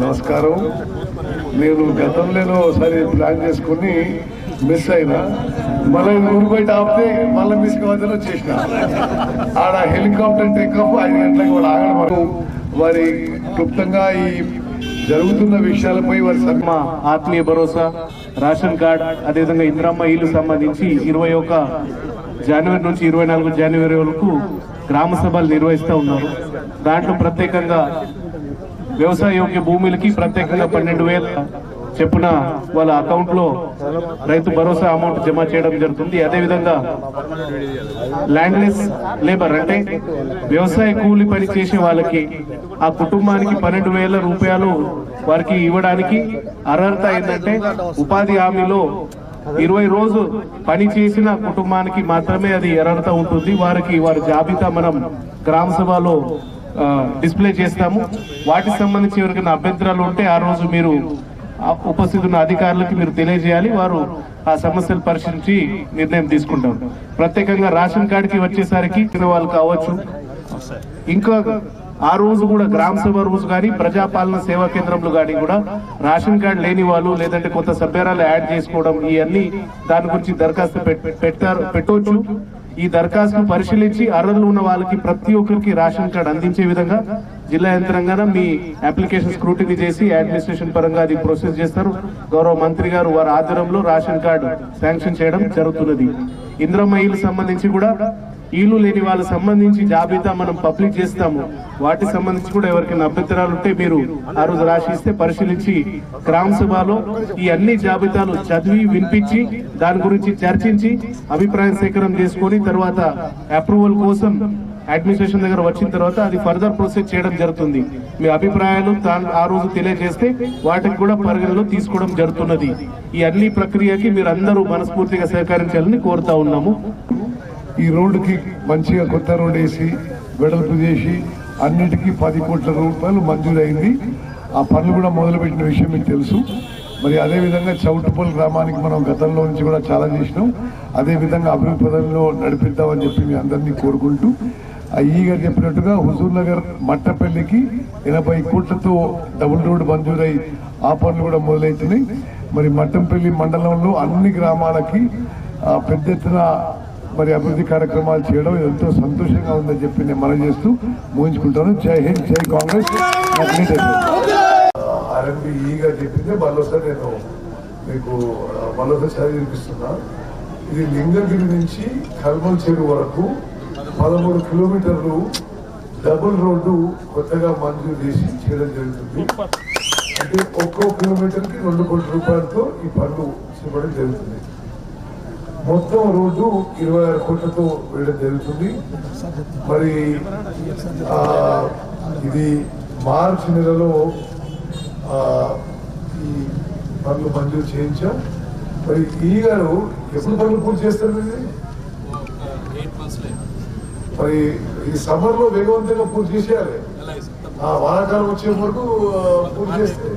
నమస్కారం. నేను గతంలో ఒకసారి ప్లాన్ చేసుకుని మిస్ అయినా. మళ్ళీ ఊరు బయట ఆపితే మళ్ళీ మిస్ కావద్దని వచ్చేసిన. ఆడ హెలికాప్టర్ టేకప్ ఐదు గంటలకు వాడు ఆగడం వారి క్లుప్తంగా ఈ జరుగుతున్న విషయాలపై వారి సమ- మా ఆత్మీయ భరోసా రేషన్ కార్డ్ అదేవిధంగా ఇంద్రమ్మ ఇల్లు సంబంధించి ఇరవై ఒక జనవరి నుంచి ఇరవై నాలుగు జనవరి వరకు గ్రామ సభలు నిర్వహిస్తూ ఉన్నారు. దాంట్లో ప్రత్యేకంగా వ్యవసాయ యోగ్య భూములకి ప్రత్యేకంగా పన్నెండు వేల చెప్పున వాళ్ళ అకౌంట్లో రైతు భరోసా అమౌంట్ జమ చేయడం జరుగుతుంది. అదేవిధంగా ల్యాండ్లెస్ లేబర్ అంటే వ్యవసాయ కూలి పని చేసే వాళ్ళకి ఆ కుటుంబానికి పన్నెండు వేల రూపాయలు వారికి ఇవ్వడానికి అర్హత ఏంటంటే ఉపాధి హామీలో ఇరవై రోజు పని చేసిన కుటుంబానికి మాత్రమే అది అర్హత ఉంటుంది. వారికి వారి జాబితా మనం గ్రామ సభలో డిస్ప్లే చేస్తాము. వాటికి సంబంధించి ఎవరికైనా అభ్యంతరాలు ఉంటే ఆ రోజు మీరు ఉపస్థితున్న అధికారులకు ఉన్న మీరు తెలియజేయాలి. వారు ఆ సమస్యలు పరిశీలించి నిర్ణయం తీసుకుంటారు. ప్రత్యేకంగా రేషన్ కార్డుకి వచ్చేసరికి చిన్న వాళ్ళు కావచ్చు. ఇంకా ఆ రోజు కూడా గ్రామ సభ రోజు కానీ ప్రజాపాలన సేవా కేంద్రంలో కానీ కూడా రేషన్ కార్డు లేని వాళ్ళు లేదంటే కొత్త సభ్యరాలు యాడ్ చేసుకోవడం ఇవన్నీ దాని గురించి దరఖాస్తు పెట్టారు పెట్టవచ్చు ఈ దరఖాస్తును పరిశీలించి అర్హులు ఉన్న వాళ్ళకి ప్రతి ఒక్కరికి రేషన్ కార్డు అందించే విధంగా జిల్లా యంత్రాంగాన మీ అప్లికేషన్ స్క్రూటినీ చేసి అడ్మినిస్ట్రేషన్ పరంగా అది ప్రొసెస్ చేస్తారు. గౌరవ మంత్రి గారు వారి ఆధ్వర్యంలో రేషన్ కార్డు శాంక్షన్ చేయడం జరుగుతున్నది. ఇంద్రమ్మ ఇల్లు సంబంధించి కూడా ఇల్లు లేని వాళ్ళకి సంబంధించి జాబితా మనం పబ్లిక్ చేస్తాము. వాటికి సంబంధించి కూడా ఎవరికైనా అభ్యంతరాలు ఉంటే మీరు ఆ రోజు రాసి ఇస్తే పరిశీలించి గ్రామ సభలో ఈ అన్ని జాబితాలు చదివి వినిపించి దాని గురించి చర్చించి అభిప్రాయం సేకరణ చేసుకొని తర్వాత అప్రూవల్ కోసం అడ్మినిస్ట్రేషన్ దగ్గర వచ్చిన తర్వాత అది ఫర్దర్ ప్రొసీడ్ చేయడం జరుగుతుంది. మీ అభిప్రాయాలు ఆ రోజు తెలియజేస్తే వాటికి కూడా పరిగణలో తీసుకోవడం జరుగుతున్నది. ఈ అన్ని ప్రక్రియకి మీరు అందరూ మనస్ఫూర్తిగా సహకరించాలని కోరుతా ఉన్నాము. ఈ రోడ్డుకి మంచిగా కొత్త రోడ్ వేసి వెడల్పు చేసి అన్నిటికీ పది కోట్ల రూపాయలు మంజూరైంది. ఆ పనులు కూడా మొదలుపెట్టిన విషయం మీకు తెలుసు. మరి అదేవిధంగా చౌటుపల్లి గ్రామానికి మనం గతంలో నుంచి కూడా చాలా చేసినాం. అదేవిధంగా అభివృద్ధి పదంలో నడిపిద్దామని చెప్పి మీ అందరినీ కోరుకుంటూ ఈ గారు చెప్పినట్టుగా హుజూర్ నగర్ మట్టపల్లికి ఎనభై కోట్లతో డబుల్ రోడ్ మంజూరై ఆ పనులు కూడా మొదలవుతున్నాయి మరి మట్టంపల్లి మండలంలో అన్ని గ్రామాలకి పెద్ద ఎత్తున మరి అభివృద్ధి కార్యక్రమాలు చేయడం ఎంతో సంతోషంగా ఉందని చెప్పి నేను మనం చేస్తూ ముగించుకుంటాను. జై హింద్ జై కాంగ్రెస్. ఆర్ఎంపీ ఈగా చెప్పింది మరోసారి నేను మీకు మరోసారి మళ్ళీసారి వినిపిస్తున్నా. ఇది లింగగిరి నుంచి కల్మల్ చెరువు వరకు పదమూడు కిలోమీటర్లు డబుల్ రోడ్డు కొత్తగా మంజూరు చేసి చేయడం జరుగుతుంది. అంటే ఒక్కో కిలోమీటర్కి రెండు కోట్ల రూపాయలతో ఈ పనులు చేపడం జరుగుతుంది. మొత్తం రోడ్డు ఇరవై ఆరు కోట్లతో వేయడం జరుగుతుంది. మరి ఇది మార్చి నెలలో ఈ పనులు మంజూరు చేయించాం. మరి ఈ గారు ఎప్పుడు పనులు పూర్తి చేస్తారు మరి ఈ సమ్మర్లో వేగవంతంగా పూర్తి చేసేయాలి. ఆ, వానాకాలం వచ్చే వరకు పూర్తి చేస్తే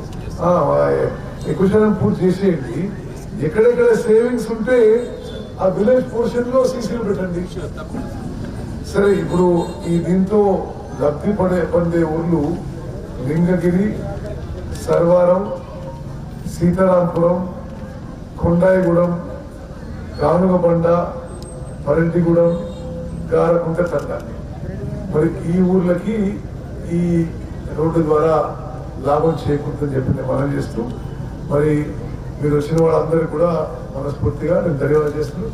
ఎక్కువ శాతం పూర్తి చేసేయండి. ఎక్కడెక్కడ సేవింగ్స్ ఉంటే ఆ విలేజ్ పోర్షన్లో సీసీలు పెట్టండి. సరే ఇప్పుడు ఈ దీంతో లబ్ధి పడే పొందే ఊర్లు లింగగిరి సర్వారం సీతారాంపురం కొండాయిగూడెం కానుగబండ పరెడ్డిగూడెం గారకుంట తండ మరి ఈ ఊర్లకి ఈ రోడ్డు ద్వారా లాభం చేకూరుతుందని చెప్పి నేను మనం చేస్తూ మరి మీరు వచ్చిన వాళ్ళందరికీ కూడా మనస్ఫూర్తిగా నేను ధన్యవాదాలు చేస్తున్నాను.